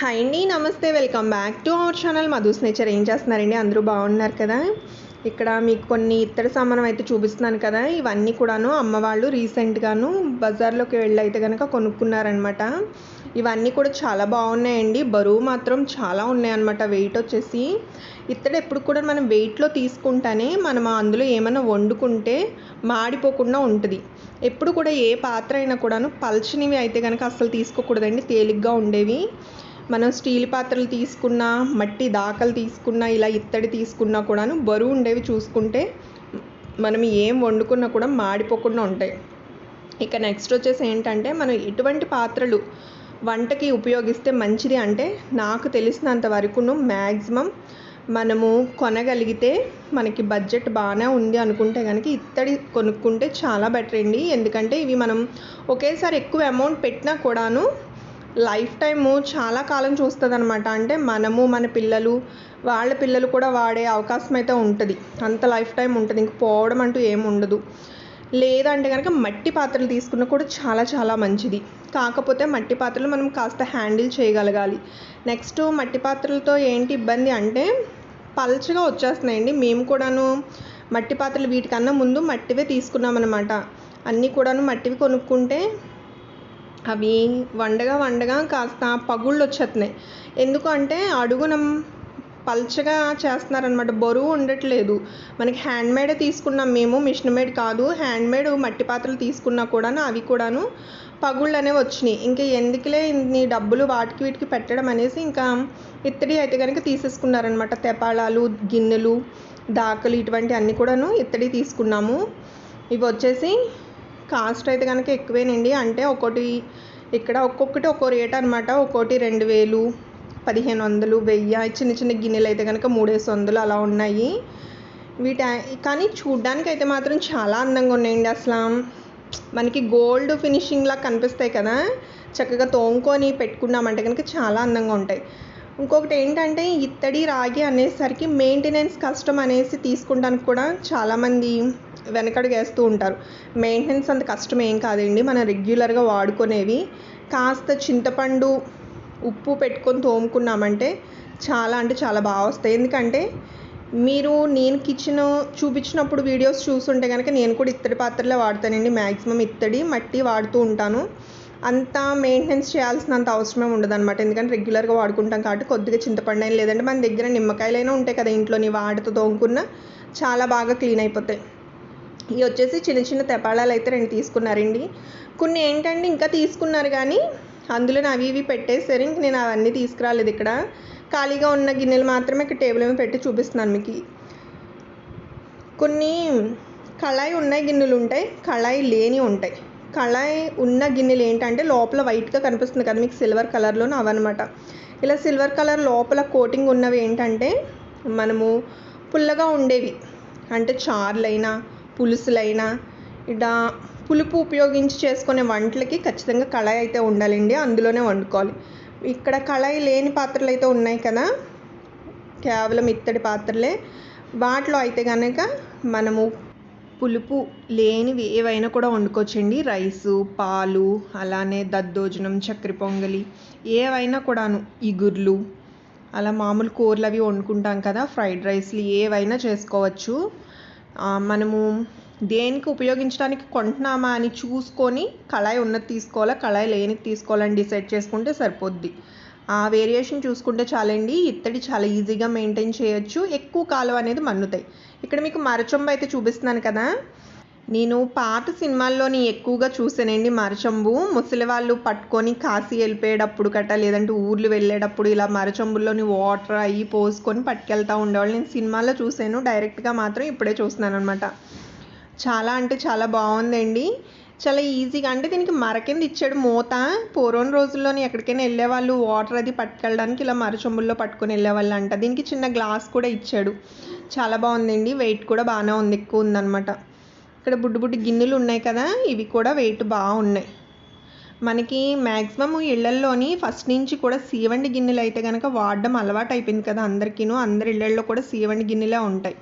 Hi అండి నమస్తే. Welcome back to our channel Madhu's nature ఏం చేస్తున్నారండి? అందరూ బాగున్నారు కదా? ఇక్కడ మీకు కొన్ని ఇత్తడి సామానం అయితే చూపిస్తున్నాను కదా. ఇవన్నీ కూడాను అమ్మవాళ్ళు రీసెంట్గాను బజార్లోకి వెళ్ళి అయితే కనుక కొనుక్కున్నారనమాట ఇవన్నీ కూడా చాలా బాగున్నాయండి. బరువు మాత్రం చాలా ఉన్నాయన్నమాట. వెయిట్ వచ్చేసి ఇత్తడి ఎప్పుడు కూడా మనం వెయిట్లో తీసుకుంటానే మనం అందులో ఏమైనా వండుకుంటే మాడిపోకుండా ఉంటుంది. ఎప్పుడు కూడా ఏ పాత్ర అయినా కూడాను పల్చనివి అయితే కనుక అస్సలు తీసుకోకూడదండి. తేలిగ్గా ఉండేవి. మనం స్టీల్ పాత్రలు తీసుకున్నా మట్టి దాకలు తీసుకున్నా ఇలా ఇత్తడి తీసుకున్నా కూడాను బరువు ఉండేవి చూసుకుంటే మనం ఏం వండుకున్నా కూడా మాడిపోకుండా ఉంటాయి. ఇక నెక్స్ట్ వచ్చేసి ఏంటంటే మనం ఎటువంటి పాత్రలు వంటకి ఉపయోగిస్తే మంచిది అంటే నాకు తెలిసినంత వరకును మ్యాక్సిమం మనము కొనగలిగితే మనకి బడ్జెట్ బాగానే ఉంది అనుకుంటే కనుక ఇత్తడి కొనుక్కుంటే చాలా బెటర్ అండి. ఎందుకంటే ఇవి మనం ఒకేసారి ఎక్కువ అమౌంట్ పెట్టినా కూడాను లైఫ్ టైము చాలా కాలం చూస్తుంది అనమాట అంటే మనము మన పిల్లలు వాళ్ళ పిల్లలు కూడా వాడే అవకాశం అయితే ఉంటుంది. అంత లైఫ్ టైం ఉంటుంది. ఇంక పోవడం అంటూ ఏమి ఉండదు. లేదంటే కనుక మట్టి పాత్రలు తీసుకున్న కూడా చాలా చాలా మంచిది. కాకపోతే మట్టి పాత్రలు మనం కాస్త హ్యాండిల్ చేయగలగాలి. నెక్స్ట్ మట్టి పాత్రలతో ఏంటి ఇబ్బంది అంటే పల్చగా వచ్చేస్తున్నాయండి. మేము కూడాను మట్టి పాత్రలు వీటికన్నా ముందు మట్టివే తీసుకున్నాం అనమాట అన్నీ కూడాను మట్టివి కొనుక్కుంటే అవి వండగా వండగా కాస్త పగుళ్ళు వచ్చేస్తున్నాయి ఎందుకంటే అడుగున పల్చగా చేస్తున్నారనమాట బరువు ఉండట్లేదు. మనకి హ్యాండ్ మేడే తీసుకున్నాం మేము మిషన్ మేడ్ కాదు. హ్యాండ్ మేడ్ మట్టి పాత్రలు తీసుకున్నా కూడాను అవి కూడాను పగుళ్ళు అనేవి వచ్చినాయి. ఇంకా ఎందుకులే ఇన్ని డబ్బులు వాటికి వీటికి పెట్టడం అనేసి ఇంకా ఇత్తడి అయితే కనుక తీసేసుకున్నారనమాట తెపాళాలు గిన్నెలు దాకలు ఇటువంటి అన్నీ కూడాను ఇత్తడి తీసుకున్నాము. ఇవి వచ్చేసి కాస్ట్ అయితే కనుక ఎక్కువేనండి. అంటే ఒకటి ఇక్కడ ఒక్కొక్కటి ఒక్కో రేట్ అనమాట ఒక్కోటి రెండు వేలు పదిహేను వందలు వెయ్యి చిన్న చిన్న గిన్నెలు అయితే కనుక మూడేసి వందలు అలా ఉన్నాయి. వీటి కానీ చూడ్డానికి అయితే మాత్రం చాలా అందంగా ఉన్నాయండి అసలు. మనకి గోల్డ్ ఫినిషింగ్లా కనిపిస్తాయి కదా. చక్కగా తోముకొని పెట్టుకున్నామంటే కనుక చాలా అందంగా ఉంటాయి. ఇంకొకటి ఏంటంటే ఇత్తడి రాగి అనేసరికి మెయింటెనెన్స్ కష్టం అనేసి తీసుకుంటానికి కూడా చాలామంది వెనకడుగేస్తూ ఉంటారు. మెయింటెనెన్స్ అంత కష్టం ఏం కాదండి. మనం రెగ్యులర్గా వాడుకునేవి. కాస్త చింతపండు ఉప్పు పెట్టుకొని తోముకున్నామంటే చాలా అంటే చాలా బాగా వస్తాయి. ఎందుకంటే మీరు నేను కిచెన్ చూపించినప్పుడు వీడియోస్ చూస్తుంటే కనుక నేను కూడా ఇత్తడి పాత్రలే వాడతానండి. మ్యాక్సిమం ఇత్తడి మట్టి వాడుతూ ఉంటాను. అంత మెయింటెనెన్స్ చేయాల్సినంత అవసరమే ఉండదు అనమాట ఎందుకంటే రెగ్యులర్గా వాడుకుంటాం కాబట్టి కొద్దిగా చింతపండు అయినా లేదంటే మన దగ్గర నిమ్మకాయలైనా ఉంటాయి కదా ఇంట్లోని వాటితో తోముకున్న చాలా బాగా క్లీన్ అయిపోతాయి. ఇవి వచ్చేసి చిన్న చిన్న తెపాళాలు అయితే రెండు తీసుకున్నారండి. కొన్ని ఏంటంటే ఇంకా తీసుకున్నారు కానీ అందులో అవి ఇవి పెట్టేసరి ఇంక నేను అవన్నీ తీసుకురాలేదు ఇక్కడ. ఖాళీగా ఉన్న గిన్నెలు మాత్రమే ఇక్కడ టేబుల్ మీద పెట్టి చూపిస్తున్నాను మీకు. కొన్ని కళాయి ఉన్నాయి గిన్నెలు ఉంటాయి. కళాయి లేని ఉంటాయి. కళాయి ఉన్న గిన్నెలు ఏంటంటే లోపల వైట్గా కనిపిస్తుంది కదా మీకు సిల్వర్ కలర్లోనే అవన్నమాట. ఇలా సిల్వర్ కలర్ లోపల కోటింగ్ ఉన్నవి ఏంటంటే మనము పుల్లగా ఉండేవి. అంటే చారులైనా పులుసులైనా ఇలా పులుపు ఉపయోగించి చేసుకునే వంటలకి ఖచ్చితంగా కళాయి అయితే ఉండాలండి అందులోనే వండుకోవాలి. ఇక్కడ కళాయి లేని పాత్రలు అయితే ఉన్నాయి కదా కేవలం ఇత్తడి పాత్రలే. వాటిలో అయితే కనుక మనము పులుపు లేనివి ఏవైనా కూడా వండుకోవచ్చండి. రైసు పాలు అలానే దద్దోజనం చక్కెర పొంగలి ఏవైనా కూడాను. ఇగుర్లు అలా మామూలు కూరలు అవి వండుకుంటాం కదా ఫ్రైడ్ రైస్లు ఏవైనా చేసుకోవచ్చు. మనము దేనికి ఉపయోగించడానికి కొంటున్నామా అని చూసుకొని కళాయి ఉన్నది తీసుకోవాలా కళాయి లేనికి తీసుకోవాలని డిసైడ్ చేసుకుంటే సరిపోద్ది. ఆ వేరియేషన్ చూసుకుంటే చాలండి. ఇత్తడి చాలా ఈజీగా మెయింటైన్ చేయొచ్చు. ఎక్కువ కాలం అనేది మన్నుతాయి. ఇక్కడ మీకు మరచొంబ అయితే చూపిస్తున్నాను కదా. నేను పాత సినిమాల్లోని ఎక్కువగా చూసానండి మరచంబు. ముసలి వాళ్ళు పట్టుకొని కాశీ వెళ్ళిపోయేటప్పుడు కట్ట లేదంటే ఊర్లు వెళ్ళేటప్పుడు ఇలా మరచంబుల్లోని వాటర్ అవి పోసుకొని పట్టుకెళ్తూ ఉండేవాళ్ళు. నేను సినిమాలో చూశాను డైరెక్ట్గా మాత్రం ఇప్పుడే చూస్తున్నాను అనమాట చాలా అంటే చాలా బాగుందండి. చాలా ఈజీగా అంటే దీనికి మర కింద ఇచ్చాడు మూత. పూర్వం రోజుల్లోని ఎక్కడికైనా వెళ్ళేవాళ్ళు వాటర్ అది పట్టుకెళ్ళడానికి ఇలా మరచొంబుల్లో పట్టుకొని వెళ్ళేవాళ్ళు అంట. దీనికి చిన్న గ్లాస్ కూడా ఇచ్చాడు. చాలా బాగుందండి. వెయిట్ కూడా బాగానే ఉంది ఎక్కువ ఉందన్నమాట. ఇక్కడ బుడ్డు బుడ్డి గిన్నెలు ఉన్నాయి కదా ఇవి కూడా వెయిట్ బాగున్నాయి. మనకి మ్యాక్సిమం ఇళ్ళల్లోని ఫస్ట్ నుంచి కూడా సీవండి గిన్నెలు అయితే కనుక వాడడం అలవాటు అయిపోయింది కదా అందరికీను. అందరి ఇళ్ళల్లో కూడా సీవండి గిన్నెలే ఉంటాయి.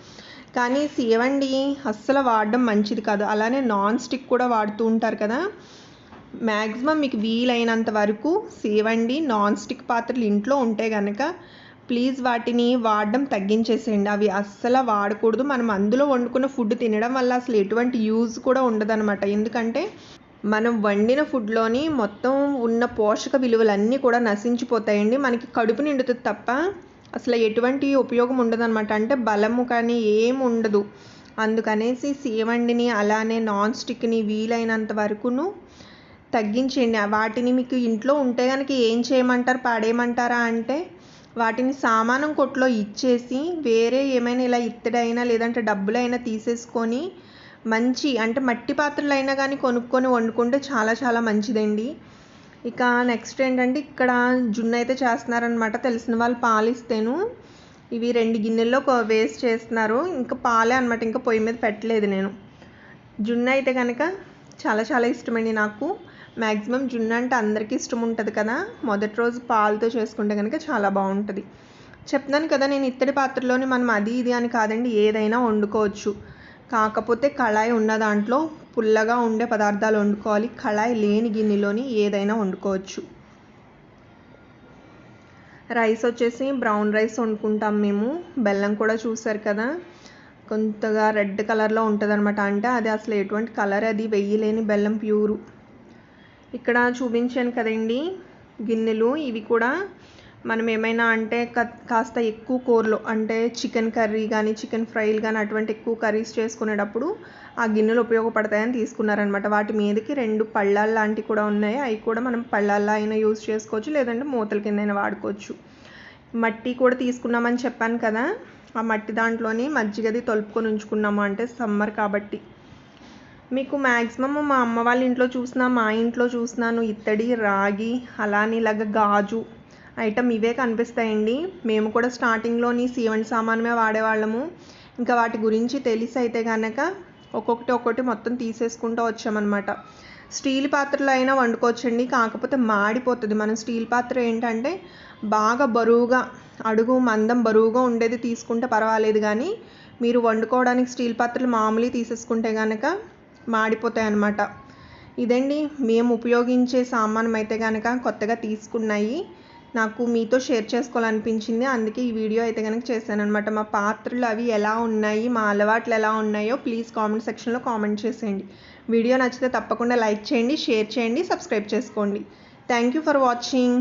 కానీ సీవండి అస్సలు వాడడం మంచిది కాదు. అలానే నాన్ స్టిక్ కూడా వాడుతూ ఉంటారు కదా. మ్యాక్సిమం మీకు వీలైనంత వరకు సేవండి నాన్ స్టిక్ పాత్రలు ఇంట్లో ఉంటే కనుక ప్లీజ్ వాటిని వాడడం తగ్గించేసేయండి. అవి అస్సలు వాడకూడదు. మనం అందులో వండుకున్న ఫుడ్ తినడం వల్ల అసలు ఎటువంటి యూజ్ కూడా ఉండదన్నమాట. ఎందుకంటే మనం వండిన ఫుడ్లోని మొత్తం ఉన్న పోషక విలువలన్నీ కూడా నశించిపోతాయండి. మనకి కడుపు నిండుతుంది తప్ప అసలు ఎటువంటి ఉపయోగం ఉండదన్నమాట. అంటే బలము కానీ ఏం ఉండదు. అందుకనేసి సేవండిని అలానే నాన్ స్టిక్ని వీలైనంత వరకును తగ్గించండి వాటిని మీకు ఇంట్లో ఉంటే కనుక ఏం చేయమంటారు? పాడేయమంటారా? అంటే వాటిని సామానం కొట్లో ఇచ్చేసి వేరే ఏమైనా ఇలా ఇత్తడైనా లేదంటే డబ్బులైనా తీసేసుకొని మంచి అంటే మట్టి పాత్రలు అయినా కానీ కొనుక్కొని వండుకుంటే చాలా చాలా మంచిదండి. ఇక నెక్స్ట్ ఏంటంటే ఇక్కడ జున్ను అయితే చేస్తున్నారనమాట తెలిసిన వాళ్ళు పాలు ఇస్తేను. ఇవి రెండు గిన్నెల్లో వేస్ట్ చేస్తున్నారు. ఇంకా పాలే అనమాట ఇంకా పొయ్యి మీద పెట్టలేదు నేను. జున్ను అయితే కనుక చాలా చాలా ఇష్టమండి నాకు. మ్యాక్సిమం జున్ను అంటే అందరికీ ఇష్టం ఉంటుంది కదా. మొదటి రోజు పాలతో చేసుకుంటే కనుక చాలా బాగుంటుంది. చెప్తున్నాను కదా నేను ఇత్తడి పాత్రలోని మనం అది ఇది అని కాదండి ఏదైనా వండుకోవచ్చు. కాకపోతే కళాయి ఉన్న దాంట్లో పుల్లగా ఉండే పదార్థాలు వండుకోవాలి. కళాయి లేని గిన్నెలోని ఏదైనా వండుకోవచ్చు. రైస్ వచ్చేసి బ్రౌన్ రైస్ వండుకుంటాం మేము. బెల్లం కూడా చూసారు కదా. కొంతగా రెడ్ కలర్లో ఉంటుంది అనమాట అంటే అది అసలు ఎటువంటి కలర్ అది వెయ్యలేని బెల్లం ప్యూరు. ఇక్కడ చూపించాను కదండి గిన్నెలు. ఇవి కూడా మనం ఏమైనా అంటే కాస్త ఎక్కువ కూరలు అంటే చికెన్ కర్రీ కానీ చికెన్ ఫ్రైలు కానీ అటువంటి ఎక్కువ కర్రీస్ చేసుకునేటప్పుడు ఆ గిన్నెలు ఉపయోగపడతాయని తీసుకున్నారనమాట. వాటి మీదకి రెండు పళ్ళాలు లాంటివి కూడా ఉన్నాయి. అవి కూడా మనం పళ్ళాల్లో అయినా యూజ్ చేసుకోవచ్చు లేదంటే మూతల కింద అయినా వాడుకోవచ్చు. మట్టి కూడా తీసుకున్నామని చెప్పాను కదా. ఆ మట్టి దాంట్లోని మజ్జిగది తొలుపుకొని ఉంచుకున్నాము అంటే సమ్మర్ కాబట్టి. మీకు మ్యాక్సిమమ్ మా అమ్మ వాళ్ళ ఇంట్లో చూసినా మా ఇంట్లో చూసినాను ఇత్తడి రాగి అలానే ఇలాగ గాజు ఐటమ్ ఇవే కనిపిస్తాయండి. మేము కూడా స్టార్టింగ్లోని సీవెంట్ సామానమే వాడేవాళ్ళము. ఇంకా వాటి గురించి తెలిసి అయితే కనుక ఒక్కొక్కటి ఒక్కొక్కటి మొత్తం తీసేసుకుంటూ వచ్చామన్నమాట. స్టీల్ పాత్రలో అయినా వండుకోవచ్చండి. కాకపోతే మాడిపోతుంది. మనం స్టీల్ పాత్ర ఏంటంటే బాగా బరువుగా అడుగు మందం బరువుగా ఉండేది తీసుకుంటే పర్వాలేదు కానీ మీరు వండుకోవడానికి స్టీల్ పాత్రలు మామూలు తీసేసుకుంటే కనుక మాడిపోతాయి అన్నమాట ఇదండి మేము ఉపయోగించే సామానం అయితే కనుక కొత్తగా తీసుకున్నాయి. నాకు మీతో షేర్ చేసుకోవాలనిపించింది. అందుకే ఈ వీడియో అయితే కనుక చేశాను అనమాట మా పాత్రలు అవి ఎలా ఉన్నాయి? మా అలవాట్లు ఎలా ఉన్నాయో ప్లీజ్ కామెంట్ సెక్షన్లో కామెంట్ చేసేయండి. వీడియో నచ్చితే తప్పకుండా లైక్ చేయండి షేర్ చేయండి సబ్స్క్రైబ్ చేసుకోండి. Thank you for watching.